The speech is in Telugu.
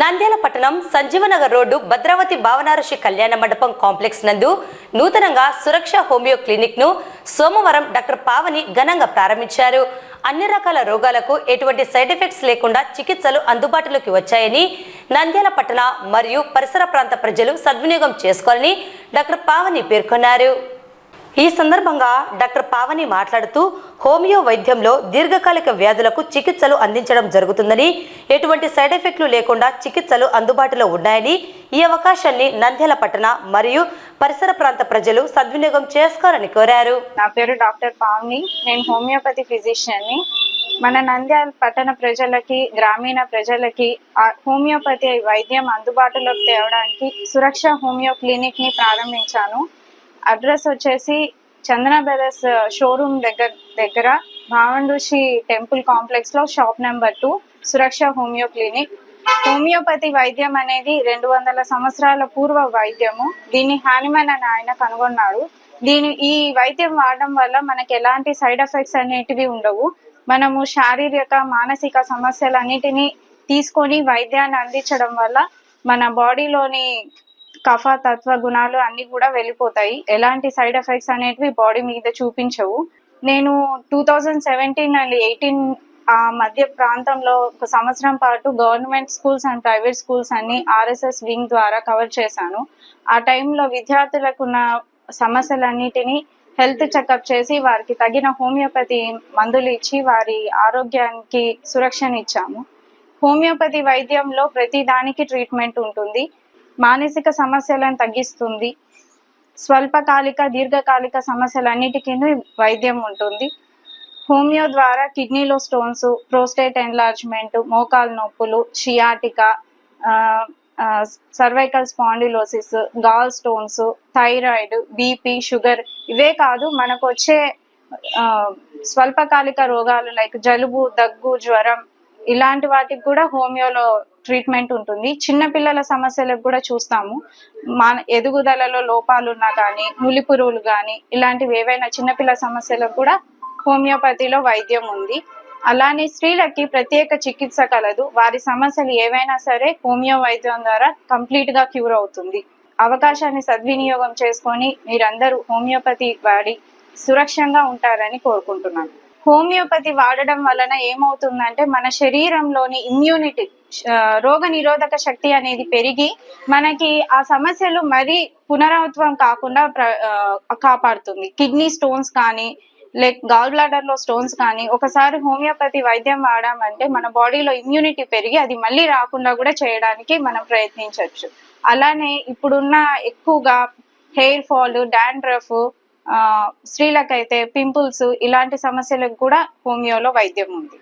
నంద్యాల పట్టణం సంజీవనగర్ రోడ్డు భద్రావతి భావనారుషి కళ్యాణ మండపం కాంప్లెక్స్ నందు నూతనంగా సురక్ష హోమియో క్లినిక్ను సోమవారం డాక్టర్ పావని ఘనంగా ప్రారంభించారు. అన్ని రకాల రోగాలకు ఎటువంటి సైడ్ ఎఫెక్ట్స్ లేకుండా చికిత్సలు అందుబాటులోకి వచ్చాయని నంద్యాల పట్టణ మరియు పరిసర ప్రాంత ప్రజలు సద్వినియోగం చేసుకోవాలని డాక్టర్ పావని పేర్కొన్నారు. ఈ సందర్భంగా డాక్టర్ పావని మాట్లాడుతూ హోమియో వైద్యంలో దీర్ఘకాలిక వ్యాధులకు చికిత్సలు అందించడం జరుగుతుందని ఎటువంటి సైడ్ ఎఫెక్ట్లు లేకుండా చికిత్సలు అందుబాటులో ఉన్నాయని ఈ అవకాశాన్ని నంద్యాల పట్టణ మరియు పరిసర ప్రాంత ప్రజలు సద్వినియోగం చేసుకోవాలని కోరారు. నా పేరు డాక్టర్ పావని. నేను హోమియోపతి ఫిజిషియన్ని. మన నంద్యాల పట్టణ ప్రజలకి గ్రామీణ ప్రజలకి హోమియోపతి వైద్యం అందుబాటులోకి తేవడానికి సురక్ష హోమియో క్లినిక్ని ప్రారంభించాను. అడ్రస్ వచ్చేసి చందన బ్రదర్స్ uh, షోరూమ్ దగ్గర దగ్గర భావండుషి టెంపుల్ కాంప్లెక్స్లో shop number two Suraksha homeo clinic. Homeopathy వైద్యం అనేది రెండు వందల సంవత్సరాల పూర్వ వైద్యము. దీన్ని హానిమన్ అని ఆయన కనుగొన్నాడు. దీని ఈ వైద్యం వాడడం వల్ల మనకి ఎలాంటి సైడ్ ఎఫెక్ట్స్ అనేటివి ఉండవు. మనము శారీరక మానసిక సమస్యలన్నిటినీ తీసుకొని వైద్యాన్ని అందించడం వల్ల మన బాడీలోని కఫ తత్వ గుణాలు అన్ని కూడా వెళ్ళిపోతాయి. ఎలాంటి సైడ్ ఎఫెక్ట్స్ అనేటివి బాడీ మీద చూపించవు. నేను two thousand seventeen and eighteen ఆ మధ్య ప్రాంతంలో ఒక సంవత్సరం పాటు government schools and private schools అన్ని ఆర్ఎస్ఎస్ వింగ్ ద్వారా కవర్ చేశాను. ఆ టైంలో విద్యార్థులకు ఉన్న సమస్యలన్నిటినీ హెల్త్ చెకప్ చేసి వారికి తగిన హోమియోపతి మందులు ఇచ్చి వారి ఆరోగ్యానికి సురక్షనిచ్చాము. హోమియోపతి వైద్యంలో ప్రతి దానికి ట్రీట్మెంట్ ఉంటుంది. మానసిక సమస్యలను తగ్గిస్తుంది. స్వల్పకాలిక దీర్ఘకాలిక సమస్యలన్నిటికీ వైద్యం ఉంటుంది. హోమియో ద్వారా కిడ్నీలో స్టోన్స్ ప్రోస్టేట్ ఎన్లార్జ్మెంట్ మోకాలు నొప్పులు sciatica cervical spondylosis gall stones thyroid BP sugar ఇవే కాదు మనకు వచ్చే స్వల్పకాలిక రోగాలు లైక్ జలుబు దగ్గు జ్వరం ఇలాంటి వాటికి కూడా హోమియోలో ట్రీట్మెంట్ ఉంటుంది. చిన్న పిల్లల సమస్యలకు కూడా చూస్తాము. మన ఎదుగుదలలో లోపాలున్నా కానీ నులి పురుగులు కానీ ఇలాంటివి ఏవైనా చిన్నపిల్ల సమస్యలకు కూడా హోమియోపతిలో వైద్యం ఉంది. అలానే స్త్రీలకి ప్రత్యేక చికిత్స కలదు. వారి సమస్యలు ఏవైనా సరే హోమియో వైద్యం ద్వారా కంప్లీట్గా క్యూర్ అవుతుంది. అవకాశాన్ని సద్వినియోగం చేసుకొని మీరందరూ హోమియోపతి వాడి సురక్షంగా ఉంటారని కోరుకుంటున్నాను. హోమియోపతి వాడడం వలన ఏమవుతుందంటే మన శరీరంలోని ఇమ్యూనిటీ రోగ నిరోధక శక్తి అనేది పెరిగి మనకి ఆ సమస్యలు మరీ పునరావృతం కాకుండా ప్ర- కాపాడుతుంది. కిడ్నీ స్టోన్స్ కానీ లైక్ గాల్ బ్లాడర్లో స్టోన్స్ కానీ ఒకసారి హోమియోపతి వైద్యం వాడామంటే మన బాడీలో ఇమ్యూనిటీ పెరిగి అది మళ్ళీ రాకుండా కూడా చేయడానికి మనం ప్రయత్నించవచ్చు. అలానే ఇప్పుడున్న ఎక్కువగా హెయిర్ ఫాల్ డాండ్రఫ్ స్త్రీలకైతే పింపుల్స్ ఇలాంటి సమస్యలకు కూడా హోమియోలో వైద్యం ఉంది.